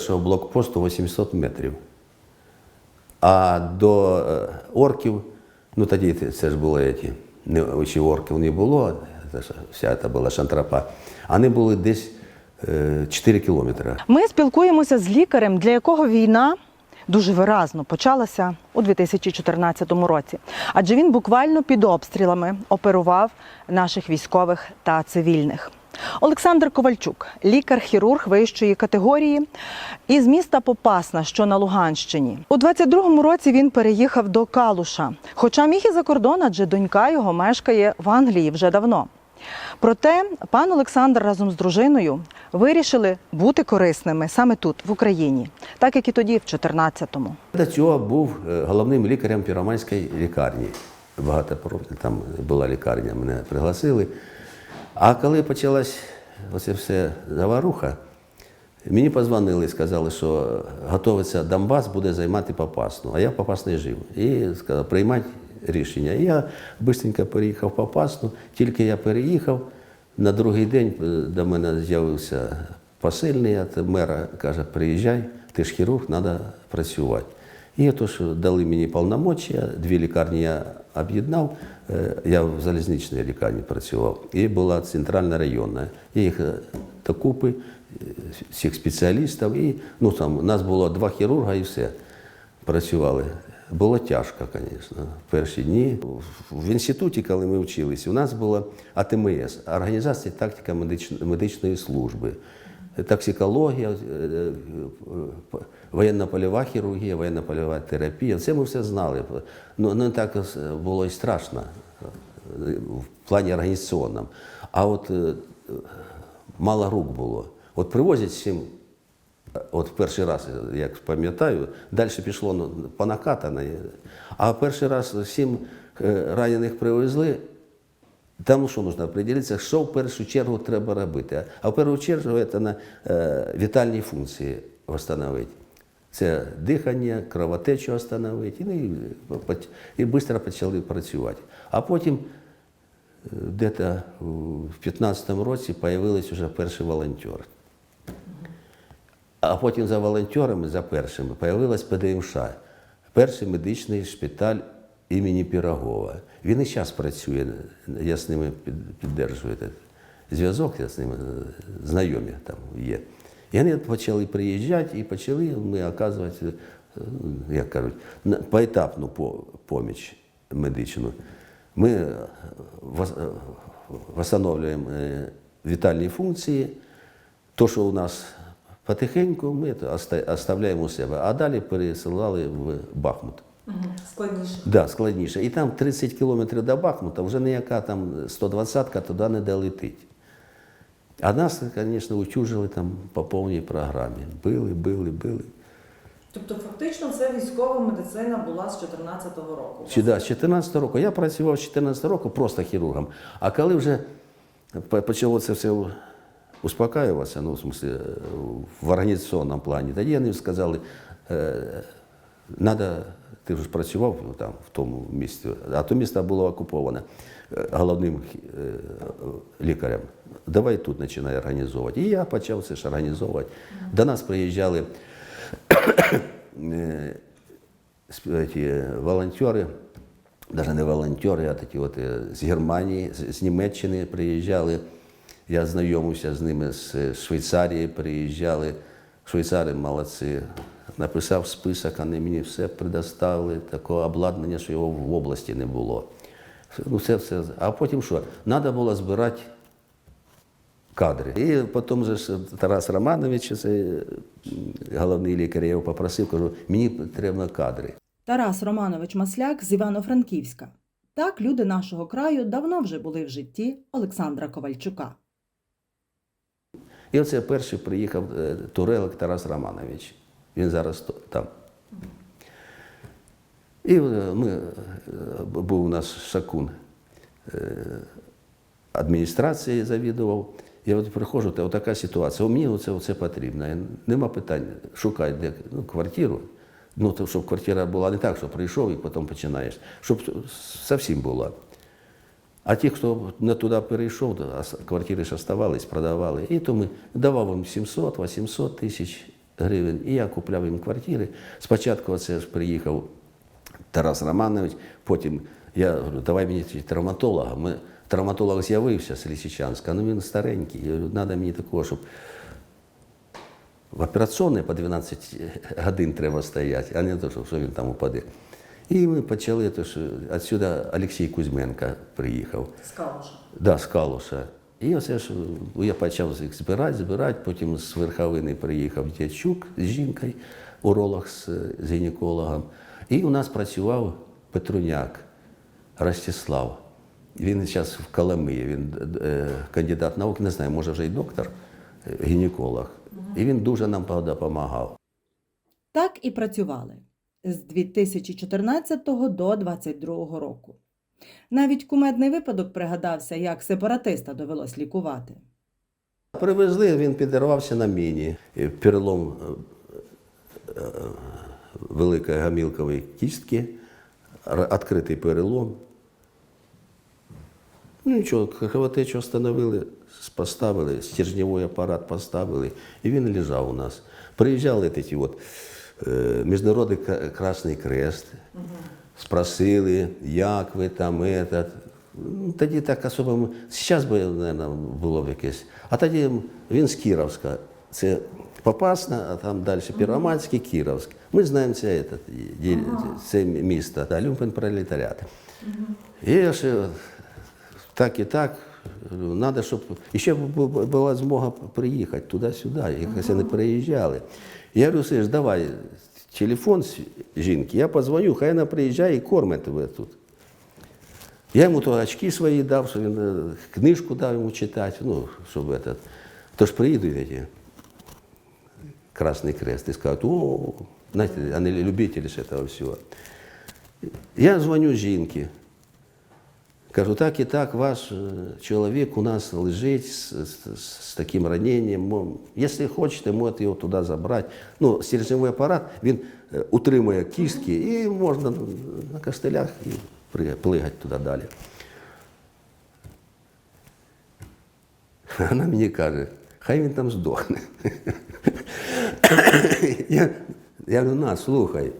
першого блокпосту 800 метрів. А до е, орків, ну тоді це- ж були ті, не, ще орків не було, це вся це була шантропа. Вони були десь е, 4 кілометри. Ми спілкуємося з лікарем, для якого війна дуже виразно почалася у 2014 році. Адже він буквально під обстрілами оперував наших військових та цивільних. Олександр Ковальчук, лікар-хірург вищої категорії із міста Попасна, що на Луганщині. У 22-му році він переїхав до Калуша, хоча міг і за кордон, адже донька його мешкає в Англії вже давно. Проте пан Олександр разом з дружиною вирішили бути корисними саме тут, в Україні, так як і тоді, в 14-му. До цього був е, головним лікарем Піроманської лікарні. Багато там була лікарня, мене пригласили. А коли почалась оце все заваруха, мені позвонили і сказали, що готується Донбас, буде займати Попасну. А я в Попасні жив. І сказав, приймати рішення. І я швидко переїхав в Попасну. Тільки я переїхав, на другий день е, до мене з'явився посильний, а мера каже, приїжджай, ти ж хірург, треба працювати. І то, що дали мені повномочія, дві лікарні я об'єднав. Е, Я в залізничній лікарні працював. І була центральна районна. Я їх е, докупи, е, всіх спеціалістів. І ну, там, у нас було два хірурга і все. Працювали. Було тяжко, звісно, перші дні. В інституті, коли ми вчились, у нас була АТМС Організація тактика медичної служби, токсикологія, е, е, е, воєнно-польова хірургія, воєнно-польова терапія. Це ми все знали. Ну, не так було і страшно е, в плані організаційному. А от е, мало рук було. От привозять всім От перший раз, як пам'ятаю, далі пішло ну, по накатаної. А перший раз сім е, ранених привезли. Там ну, що потрібно определитися, що в першу чергу треба робити. А в першу чергу це на е, вітальні функції встановити. Це дихання, кровотечу встановити. Ну, і, швидко почали працювати. А потім е, десь в 15-му році з'явились вже перші волонтери. А потім за волонтерами, за першими, появилась ПДМШ, перший медичний шпиталь імені Пірогова. Він і зараз працює, я з ними під- піддержую зв'язок, я з ними е, знайомі там є. І вони почали приїжджати і почали ми оказувати, е, як кажуть, поетапну по- поміч медичну. Ми е, встановлюємо вітальні функції. То, що у нас потихеньку, ми оставляємо у себе, а далі пересилали в Бахмут. Складніше. Да, складніше. І там 30 кілометрів до Бахмута, вже ніяка там 120-ка туди не долетить. А нас, звісно, утюжили там по повній програмі. Били, били, били. Тобто, фактично, це військова медицина була з 14-го року. Чи, да, з 14 року. Я працював з 14 року просто хірургом. А коли вже по- почало це все успокаюватися, ну, в смысле, е, в організаційному плані, тоді вони сказали, треба, ти вже працював ну, там, в тому місті, а то місто було окуповане е, головним е, лікарем. Давай тут починай організовувати. І я почав це ж організовувати. До нас приїжджали е, волонтери, навіть не волонтери, а такі от з Германії, з Німеччини приїжджали. Я знайомився з ними з Швейцарії, приїжджали. Швейцари молодці. Написав список, вони мені все предоставили, такого обладнання, що його в області не було. Ну, все, все. А потім що? Треба було збирати кадри. І потім же Тарас Романович, це головний лікар, я його попросив, кажу, мені треба кадри. Тарас Романович Масляк з Івано-Франківська. Так люди нашого краю давно вже були в житті Олександра Ковальчука. І оце перший приїхав е, Турелик Тарас Романович. Він зараз там. І е, ми, е, був у нас Шакун е, адміністрації завідував. Я от приходжу, та така ситуація. Мені оце, оце потрібно. Нема питань. Шукай де ну, квартиру. Ну, то, щоб квартира була не так, що прийшов і потім починаєш. Щоб зовсім була. А ті, хто не туди перейшов, то квартири ж оставались, продавали. І то ми давав їм 700-800 тисяч гривень. І я купляв їм квартири. Спочатку це ж приїхав Тарас Романович, потім я говорю, давай мені травматолога. Ми, травматолог з'явився з Лисичанська, ну він старенький. Я говорю, треба мені такого, щоб в операційній по 12 годин треба стояти, а не то, що він там упаде. І ми почали, то що відсюди Олексій Кузьменко приїхав. З Калуша. Да, з Калуша. І оце ж е, я почав їх збирати, збирати, потім з Верховини приїхав Дячук з жінкою, уролог з, з гінекологом. І у нас працював Петруняк Ростислав. Він зараз в Коломиї, він е, кандидат наук, не знаю, може вже й доктор, е, гінеколог. І він дуже нам допомагав. Так і працювали з 2014 до 2022 року. Навіть кумедний випадок пригадався, як сепаратиста довелось лікувати. Привезли, він підірвався на міні. Перелом е, е, великої гамілкової кістки, відкритий перелом. Ну нічого, кровотечу встановили, поставили, стержневий апарат поставили, і він лежав у нас. Приїжджали ті от, е, Міжнародний Красний Крест, спросили, як ви там, этот. Ну, Тоді так особо. Зараз би, мабуть, було б якесь. А тоді він з Кіровська. Це Попасна, а там далі Первомайський, Кіровськ. Ми знаємо це, этот, це місто, да, люмпен-пролетаріат. І я ще так і так. Треба, щоб і ще бу- бу- була змога приїхати туди-сюди, якось не переїжджали. Я говорю, Сиш, давай телефон з жінки, я позвоню, хай вона приїжджає і кормить тебе тут. Я йому то очки свої дав, що він е, книжку дав йому читати, ну, щоб этот. Тож приїдуть ці Красний Крест і скажуть, о, знаєте, вони любителі ж цього всього. Я дзвоню жінки. Кажу, так і так, ваш е, чоловік у нас лежить з, з, з таким раненням. Якщо хочете, можете його туди забрати. Ну, стержневий апарат, він е, утримує кістки і можна на костелях і плигати туди далі. Вона мені каже, хай він там здохне. я, я говорю, на, слухай.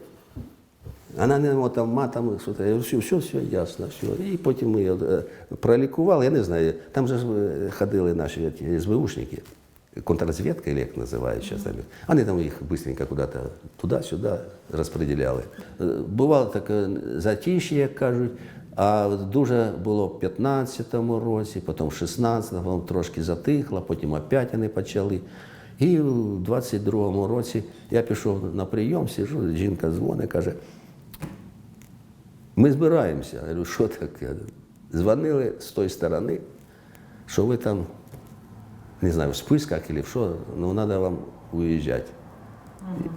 Вона не там матом, що я все, все, все ясно, все. І потім ми е, пролікували, я не знаю, там же е, ходили наші СБУшники, контррозвідка, як називають зараз. Вони там їх швидко куди-то туди-сюди розподіляли. Е, Бувало таке затиш'я, як кажуть, а дуже було в 15-му році, потім в 16-му, потім трошки затихло, потім опять вони почали. І в 22-му році я пішов на прийом, сижу, жінка дзвонить, каже, ми збираємося. Я говорю, що таке? Дзвонили з тої сторони, що ви там, не знаю, в списках або що, ну треба вам виїжджати.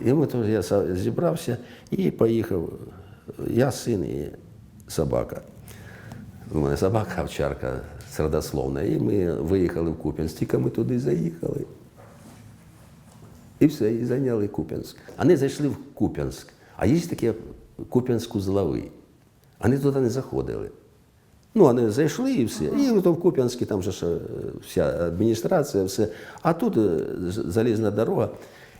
І ми я зібрався і поїхав. Я син і собака. У мене собака овчарка сердословна. І ми виїхали в Куп'янськ, тільки ми туди заїхали. І все, і зайняли Куп'янськ. Вони зайшли в Куп'янськ, а є таке Куп'янськ-Узловий. Вони туди не заходили. Ну, вони зайшли і все. І то в Куп'янській там же ж е, вся адміністрація, все. А тут е, залізна дорога.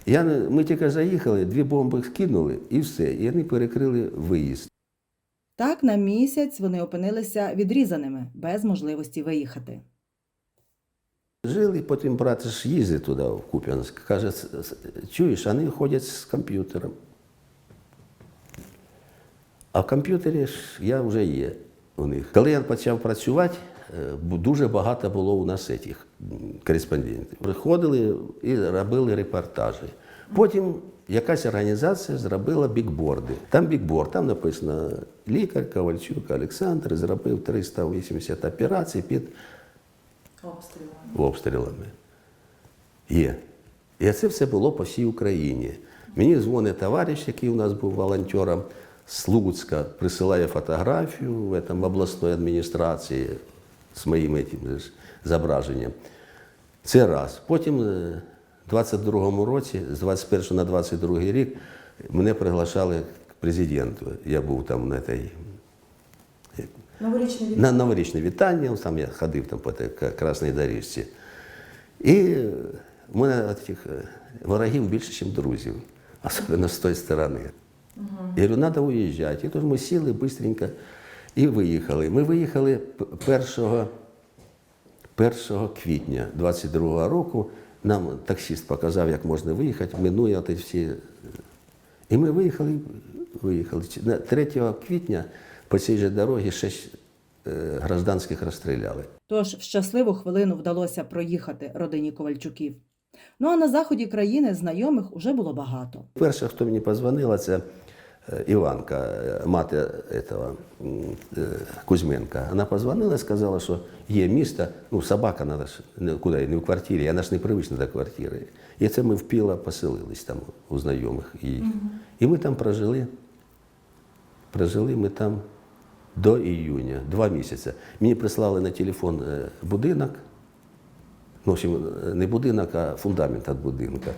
Я, ми тільки заїхали, дві бомби скинули і все. І вони перекрили виїзд. Так, на місяць вони опинилися відрізаними, без можливості виїхати. Жили, потім брат ж їздить туди, в Куп'янськ. Каже, «С- с- чуєш, вони ходять з комп'ютером. А в комп'ютері ж я вже є у них. Коли я почав працювати, е, дуже багато було у нас цих кореспондентів. Приходили і робили репортажі. Потім якась організація зробила бікборди. Там бікборд, там написано лікар Ковальчук Олександр зробив 380 операцій під Обстрілами. обстрілами. Є. І це все було по всій Україні. Мені дзвонить товариш, який у нас був волонтером з Луцька, присилає фотографію в, этом, в обласної адміністрації з моїм этим, же ж зображенням. Це раз. Потім е, в 22-му році, з 21 на 22 рік, мене приглашали к президенту. Я був там на, этой, Новорічний вітання. на новорічне вітання, там я ходив там по тій к- красній доріжці. І е, в мене таких е, ворогів більше, ніж друзів, особливо з тої сторони. Я говорю, треба уїжджати. І тут ми сіли швидко і виїхали. Ми виїхали 1, 1 квітня 22-го року. Нам таксист показав, як можна виїхати, минує от всі. І ми виїхали, виїхали. 3 квітня по цій же дорозі шість е, гражданських розстріляли. Тож в щасливу хвилину вдалося проїхати родині Ковальчуків. Ну а на заході країни знайомих уже було багато. Перша, хто мені позвонила, це е, Іванка, е, мати этого, м, е, Кузьменка. Вона позвонила і сказала, що є місто, ну собака надо ж не куди, не в квартирі, вона ж не привична до квартири. І це ми в Піла поселились там у знайомих її. І ми там прожили. Прожили ми там до июня, два місяці. Мені прислали на телефон будинок, ну, в общем, не будинок, а фундамент від будинка.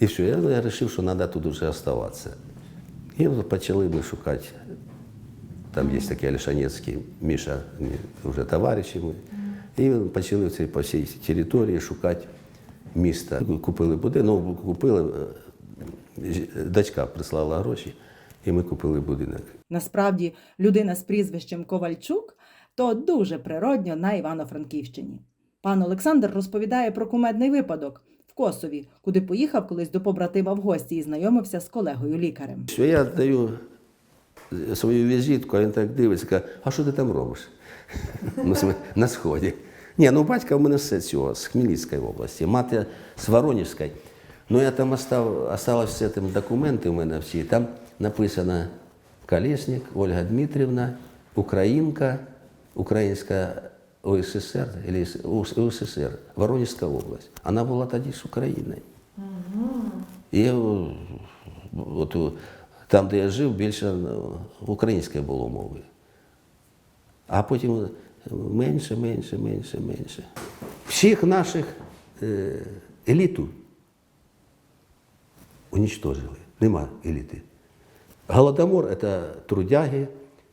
І все, я вирішив, що треба тут вже оставатися. І почали ми шукати. Там є такий Альшанецький, Міша, вже товариші ми. І почали це по всій території шукати місто. Купили будинок, ну, купили, е, дочка прислала гроші, і ми купили будинок. Насправді, людина з прізвищем Ковальчук то дуже природньо на Івано-Франківщині. Пан Олександр розповідає про кумедний випадок в Косові, куди поїхав колись до побратима в гості і знайомився з колегою лікарем. Що я даю свою візитку, а він так дивиться, каже, а що ти там робиш? На сході. Ні, ну батька в мене все цього, з Хмельницької області, мати з Воронежської. Ну я там остав, все там документи у мене всі. Там написано Колесник, Ольга Дмитрівна, Українка, Українська УССР, или С- УС- УССР, Воронежська область. Вона була тоді з Україною. І е, от, там, де я жив, більше е, української було мови. А потім е, менше, менше, менше, менше. Всіх наших еліту уничтожили. Нема еліти. Голодомор – это трудяги,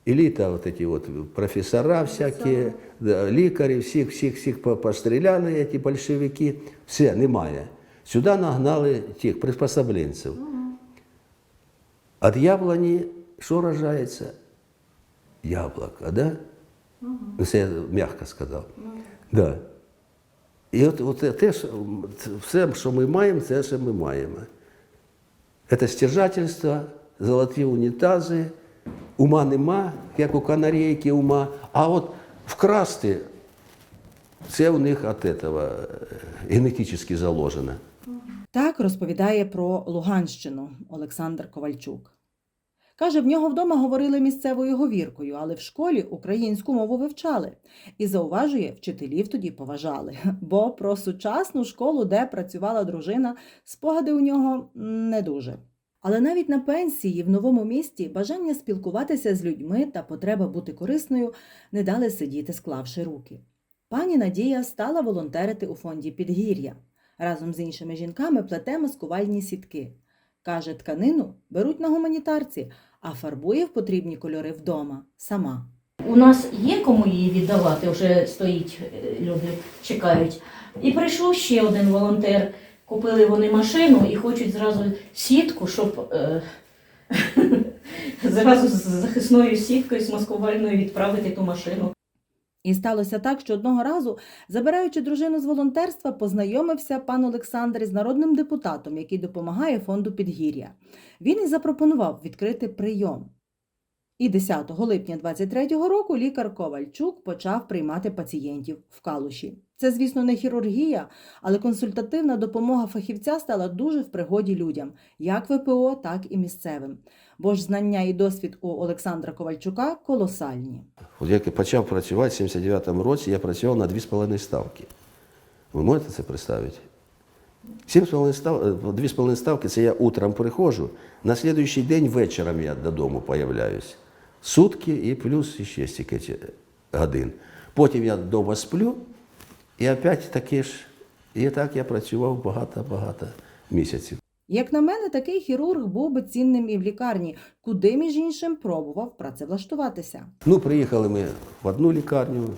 еліта, вот эти вот профессора всякі, да, лікарі, всіх, всіх, всіх по- постріляли, ці большевики. Все, немає. Сюди нагнали тих приспособленців. От яблоні що рожається? Яблоко, да? Ну, Це я м'яко сказав. Да. І от, от те, що, це все, що ми маємо, це що ми маємо. Це стяжательство, золоті унітази, Ума нема, як у канарейки ума. А от вкрасти це у них від этого е, генетично заложено. Так розповідає про Луганщину Олександр Ковальчук. Каже, в нього вдома говорили місцевою говіркою, але в школі українську мову вивчали. І зауважує, вчителів тоді поважали. Бо про сучасну школу, де працювала дружина, спогади у нього не дуже. Але навіть на пенсії в новому місті бажання спілкуватися з людьми та потреба бути корисною не дали сидіти, склавши руки. Пані Надія стала волонтерити у фонді Підгір'я. Разом з іншими жінками плете маскувальні сітки. Каже, тканину беруть на гуманітарці, а фарбує в потрібні кольори вдома сама. У нас є кому її віддавати, вже стоїть, е, люди чекають. І прийшов ще один волонтер. Купили вони машину і хочуть зразу сітку, щоб е, зразу з захисною сіткою, з маскувальною відправити ту машину. І сталося так, що одного разу, забираючи дружину з волонтерства, познайомився пан Олександр із народним депутатом, який допомагає фонду Підгір'я. Він і запропонував відкрити прийом. І 10 липня 23-го року лікар Ковальчук почав приймати пацієнтів в Калуші. Це, звісно, не хірургія, але консультативна допомога фахівця стала дуже в пригоді людям, як ВПО, так і місцевим. Бо ж знання і досвід у Олександра Ковальчука колосальні. От як я почав працювати в 79-му році, я працював на 2,5 ставки. Ви можете це представити? 7,5 став... е, 2,5 ставки це я утром приходжу, на слідуючий день вечором я додому появляюсь. Сутки і плюс ще стільки годин. Потім я вдома сплю, і опять таке ж. І так я працював багато-багато місяців. Як на мене, такий хірург був би цінним і в лікарні, куди, між іншим, пробував працевлаштуватися. Ну, приїхали ми в одну лікарню.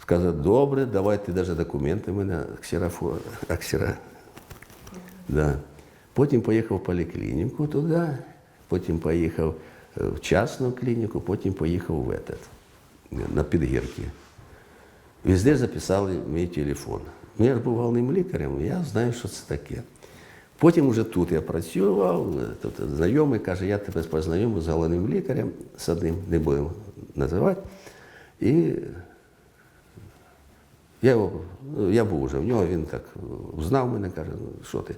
Сказали, добре, давайте навіть документи мене ксерафо, аксера. Да. Потім поїхав в поліклініку туди, потім поїхав е, в частну клініку, потім поїхав в этот, на підгірки. Везде записали мій телефон. Ну, я ж був головним лікарем, я знаю, що це таке. Потім вже тут я працював, тут знайомий каже, я тебе познайомлю з головним лікарем, з одним не будемо називати. І я, ну, я був вже в нього, він так знав мене, каже, ну що ти?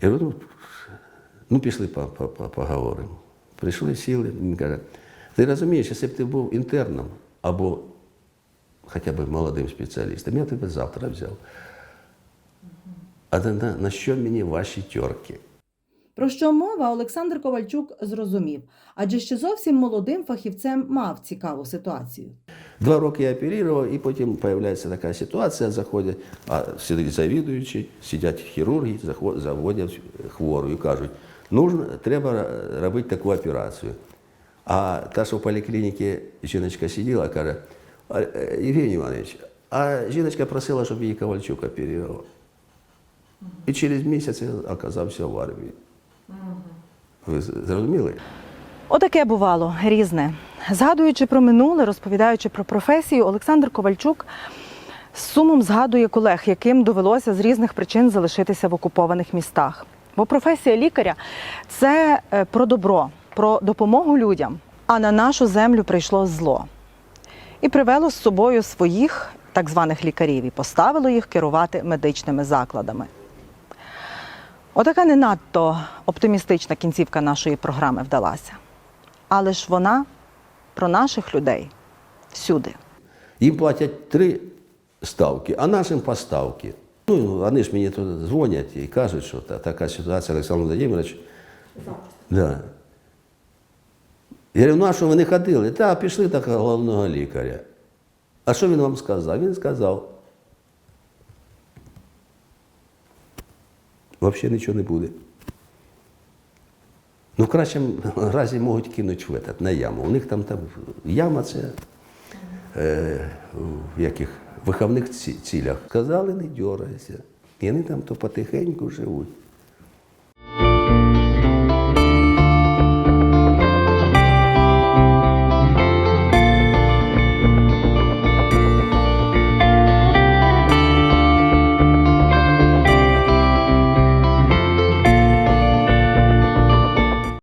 Я говорю, ну, ну пішли по- по- по- поговоримо. Прийшли, сіли, він каже, ти розумієш, якщо б ти був інтерном або хоча б молодим спеціалістом, я тебе завтра взяв. А на, на, що мені ваші тьорки? Про що мова Олександр Ковальчук зрозумів, адже ще зовсім молодим фахівцем мав цікаву ситуацію. Два роки я оперував, і потім з'являється така ситуація, заходять, а сидить завідуючий, сидять хірурги, заводять хвору і кажуть, нужно, треба робити таку операцію. А та, що в поліклініці жіночка сиділа, каже, «А, е, Євгеній Іванович, а жіночка просила, щоб її Ковальчук оперував. І через місяць я оказався в армії. Ви зрозуміли? Отаке бувало різне. Згадуючи про минуле, розповідаючи про професію, Олександр Ковальчук з сумом згадує колег, яким довелося з різних причин залишитися в окупованих містах. Бо професія лікаря це е, про добро, про допомогу людям. А на нашу землю прийшло зло і привело з собою своїх так званих лікарів і поставило їх керувати медичними закладами. Отака не надто оптимістична кінцівка нашої програми вдалася. Але ж вона про наших людей всюди. Їм платять три ставки, а нашим поставки. Ну, вони ж мені тут дзвонять і кажуть, що та, така ситуація, Олександр Владимирович. Да. Я говорю, ну а що ви не ходили? Та пішли до головного лікаря. А що він вам сказав? Він сказав. Взагалі нічого не буде. Ну, в кращому разі можуть кинути в этот, на яму. У них там, там яма це е, в яких виховних цілях. Сказали, не дьорайся. І вони там то потихеньку живуть.